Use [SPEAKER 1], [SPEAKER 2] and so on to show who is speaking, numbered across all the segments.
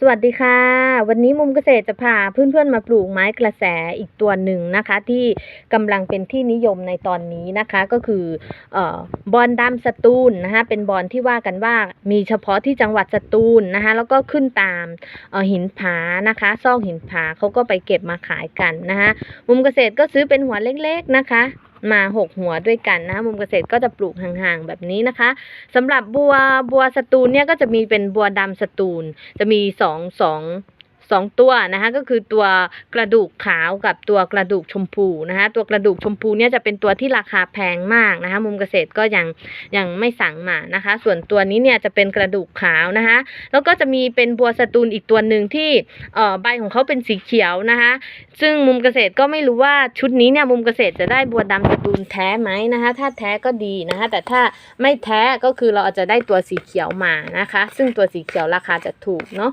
[SPEAKER 1] สวัสดีค่ะ วันนี้มุมเกษตรจะพาเพื่อนๆมาปลูกไม้กระแสอีกตัวหนึ่งนะคะ ที่กำลังเป็นที่นิยมในตอนนี้นะคะก็คือออบอนดำสตูลนะคะเป็นบอนที่ว่ากันว่ามีเฉพาะที่จังหวัดสตูลนะคะแล้วก็ขึ้นตามออหินผานะคะซอกหินผาเขาก็ไปเก็บมาขายกันนะคะมุมเกษตรก็ซื้อเป็นหัวเล็กๆนะคะ มาหกหัวด้วยกันนะคะมุมเกษตรก็จะปลูกห่างๆแบบนี้นะคะสำหรับบัวบัวสตูนเนี่ยก็จะมีเป็นบัวดำสตูนจะมีสองสอง สองตัวนะคะก็คือตัวกระดูกขาวกับตัวกระดูกชมพูนะคะตัวกระดูกชมพูเนี่ยจะเป็นตัวที่ราคาแพงมากนะคะมุมเกษตรก็ยังยังไม่สั่งมานะคะ ส่วนตัวนี้เนี่ยจะเป็นกระดูกขาวนะคะแล้วก็จะมีเป็นบัวสตูลอีกตัวหนึ่งที่เอ่อใบของเขาเป็นสีเขียวนะคะซึ่งมุมเกษตรก็ไม่รู้ว่าชุดนี้เนี่ยมุมเกษตรจะได้บัวดำสตูลแท้ไหมนะคะถ้าแท้ก็ดีนะคะแต่ถ้าไม่แท้ก็คือเราอาจจะได้ตัวสีเขียวมานะคะ ซึ่งตัวสีเขียวราคาจะถูกเนาะ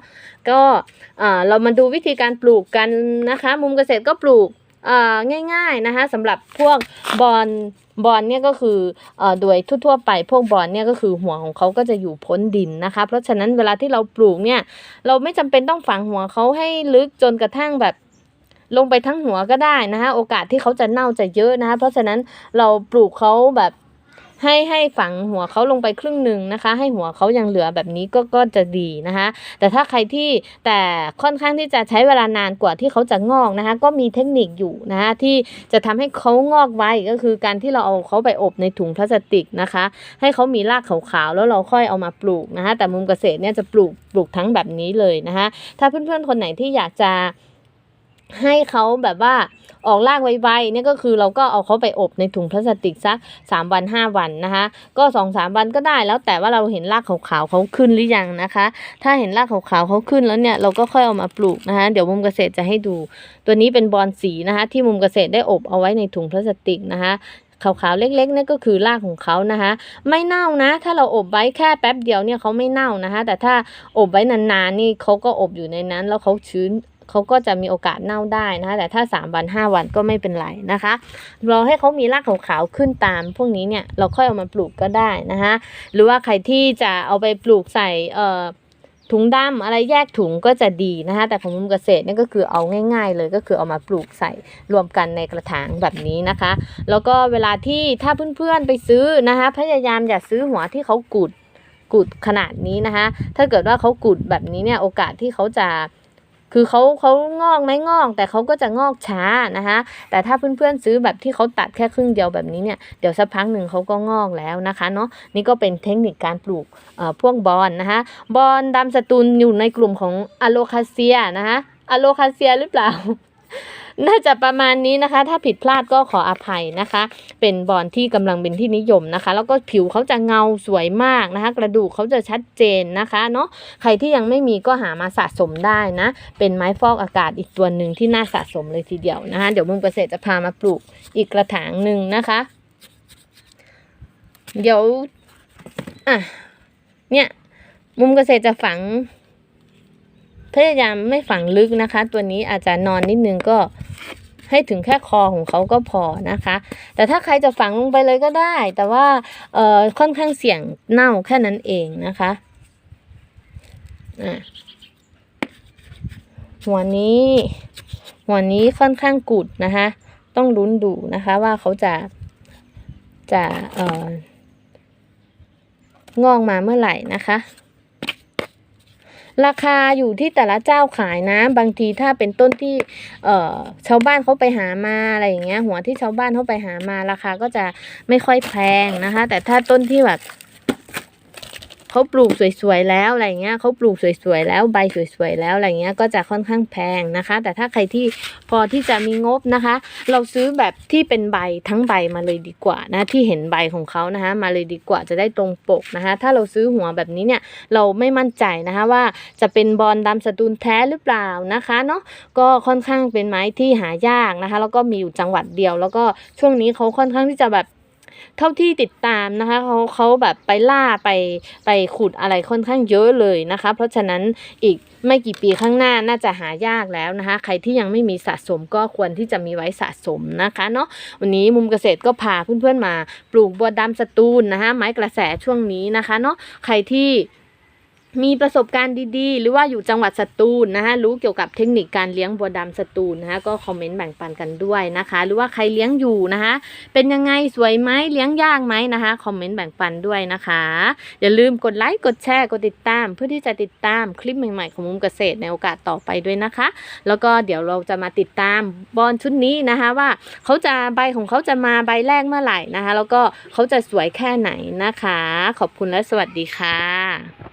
[SPEAKER 1] ก็เอ่อเรามาดูวิธีการปลูกกันนะคะ มุมเกษตรก็ปลูกง่ายๆนะคะสำหรับพวกบอนบอนเนี่ยก็คือโดยทั่วๆไปพวกบอนเนี่ยก็คือหัวของเขาก็จะอยู่พ้นดินนะคะ เพราะฉะนั้นเวลาที่เราปลูกเนี่ย เราไม่จำเป็นต้องฝังหัวเขาให้ลึกจนกระทั่งแบบลงไปทั้งหัวก็ได้นะคะโอกาสที่เขาจะเน่าจะเยอะนะคะเพราะฉะนั้นเราปลูกเขาแบบ ให้ให้ฝังหัวเขาลงไปครึ่งหนึ่งนะคะ ให้หัวเขายังเหลือแบบนี้ก็ก็จะดีนะคะ แต่ถ้าใครที่แต่ค่อนข้างที่จะใช้เวลานานกว่าที่เขาจะงอกนะคะ ก็มีเทคนิคอยู่นะคะที่จะทำให้เขางอกไวก็คือการที่เราเอาเขาไปอบในถุงพลาสติกนะคะ ให้เขามีรากขาวๆแล้วเราค่อยเอามาปลูกนะคะ แต่มุมเกษตรเนี่ยจะปลูกปลูกทั้งแบบนี้เลยนะคะ ถ้าเพื่อนๆคนไหนที่อยากจะ ให้เขาแบบว่าออกรากไวๆเนี่ยก็คือเราก็เอาเขาไปอบในถุงพลาสติกสักสามวันห้าวันนะคะ ก็สองสามวันก็ได้แล้วแต่ว่าเราเห็นรากขาวๆเขาขึ้นหรือยังนะคะ ถ้าเห็นรากขาวๆเขาขึ้นแล้วเนี่ยเราก็ค่อยเอามาปลูกนะคะ เดี๋ยวมุมเกษตรจะให้ดู ตัวนี้เป็นบอนสีนะคะ ที่มุมเกษตรได้อบเอาไว้ในถุงพลาสติกนะคะขาวๆเล็กๆนี่ก็คือรากของเขานะคะ ไม่เน่านะ ถ้าเราอบไว้แค่แป๊บเดียวเนี่ยเขาไม่เน่านะคะ แต่ถ้าอบไว้นานๆนี่เขาก็อบอยู่ในนั้น แล้วเขาชื้น เขาก็จะมีโอกาสเน่าได้นะคะแต่ถ้า 3 วัน 5 วันก็ไม่เป็นไรนะคะ รอให้เขามีรากขาวๆขึ้นตาม พวกนี้เนี่ยเราค่อยเอามาปลูกก็ได้นะคะหรือว่าใครที่จะเอาไปปลูกใส่เอ่อถุงดำอะไรแยกถุงก็จะดีนะคะแต่ของมุมเกษตรเนี่ยก็คือเอาง่าย ๆ เลยก็คือเอามาปลูกใส่รวมกันในกระถางแบบนี้นะคะ แล้วก็เวลาที่ถ้าเพื่อนๆไปซื้อนะคะพยายามอย่าซื้อหัวที่เขากุดกุดขนาดนี้นะคะถ้าเกิดว่าเขากุดแบบนี้เนี่ยโอกาสที่เขาจะ คือเขาเขางอกไหมงอก แต่เขาก็จะงอกช้านะคะแต่ถ้าเพื่อนๆซื้อแบบที่เขาตัดแค่ครึ่งเดียวแบบนี้เนี่ยเดี๋ยวสักพักหนึ่งเขาก็งอกแล้วนะคะเนาะนี่ก็เป็นเทคนิคการปลูกเอ่อพวกบอนนะคะบอนดำสตูลอยู่ในกลุ่มของอะโลคาเซียนะคะอะโลคาเซียหรือเปล่า น่าจะประมาณนี้นะคะ ถ้าผิดพลาดก็ขออภัยนะคะ เป็นบอลที่กำลังเป็นที่นิยมนะคะ แล้วก็ผิวเขาจะเงาสวยมากนะคะ กระดูกเขาจะชัดเจนนะคะเนาะใครที่ยังไม่มีก็หามาสะสมได้นะ เป็นไม้ฟอกอากาศอีกตัวหนึ่งที่น่าสะสมเลยทีเดียวนะคะ เดี๋ยวมุมเกษตรจะพามาปลูกอีกกระถางหนึ่งนะคะ เดี๋ยวอะเนี่ยมุมเกษตรจะฝังพยายามไม่ฝังลึกนะคะ ตัวนี้อาจจะนอนนิดนึงก็ ให้ถึงแค่คอของเขาก็พอนะคะ แต่ถ้าใครจะฝังลงไปเลยก็ได้ แต่ว่าเอ่อค่อนข้างเสี่ยงเน่าแค่นั้นเองนะคะอะหัวนี้หัวนี้ค่อนข้างกุดนะคะ ต้องลุ้นดูนะคะว่าเขาจะจะเอ่องอกมาเมื่อไหร่นะคะ ราคาอยู่ที่แต่ละเจ้าขายนะ บางทีถ้าเป็นต้นที่เอ่อชาวบ้านเขาไปหามาอะไรอย่างเงี้ยหัวที่ชาวบ้านเขาไปหามาราคาก็จะไม่ค่อยแพงนะคะ แต่ถ้าต้นที่แบบ เขาปลูกสวยๆแล้วอะไรเงี้ยเขาปลูกสวยๆแล้วใบสวยๆแล้วอะไรเงี้ยก็จะค่อนข้างแพงนะคะ แต่ถ้าใครที่พอที่จะมีงบนะคะ เราซื้อแบบที่เป็นใบทั้งใบมาเลยดีกว่านะที่เห็นใบของเขานะคะ มาเลยดีกว่าจะได้ตรงปกนะคะ ถ้าเราซื้อหัวแบบนี้เนี่ยเราไม่มั่นใจนะคะว่าจะเป็นบอลดำสตูลแท้หรือเปล่านะคะเนาะก็ค่อนข้างเป็นไม้ที่หายากนะคะ แล้วก็มีอยู่จังหวัดเดียว แล้วก็ช่วงนี้เขาค่อนข้างที่จะแบบ เท่าที่ติดตามนะคะเขาเขาแบบไปล่าไปไปขุดอะไรค่อนข้างเยอะเลยนะคะ เพราะฉะนั้นอีกไม่กี่ปีข้างหน้าน่าจะหายากแล้วนะคะ ใครที่ยังไม่มีสะสมก็ควรที่จะมีไว้สะสมนะคะเนาะวันนี้มุมเกษตรก็พาเพื่อนๆมาปลูกบัวดำสตูลนะคะไม้กระแสช่วงนี้นะคะเนาะใครที่ มีประสบการณ์ดีๆ หรือว่าอยู่จังหวัดสตูลนะคะรู้เกี่ยวกับเทคนิคการเลี้ยงบัวดำสตูลนะคะก็คอมเมนต์แบ่งปันกันด้วยนะคะ หรือว่าใครเลี้ยงอยู่นะคะ เป็นยังไงสวยไหมเลี้ยงยากไหมนะคะคอมเมนต์แบ่งปันด้วยนะคะ อย่าลืมกดไลค์กดแชร์กดติดตาม เพื่อที่จะติดตามคลิปใหม่ๆของมุมเกษตรในโอกาสต่อไปด้วยนะคะ แล้วก็เดี๋ยวเราจะมาติดตามบอลชุดนี้นะคะว่าเขาจะใบของเขาจะมาใบแรกเมื่อไหร่นะคะ แล้วก็เขาจะสวยแค่ไหนนะคะ ขอบคุณและสวัสดีค่ะ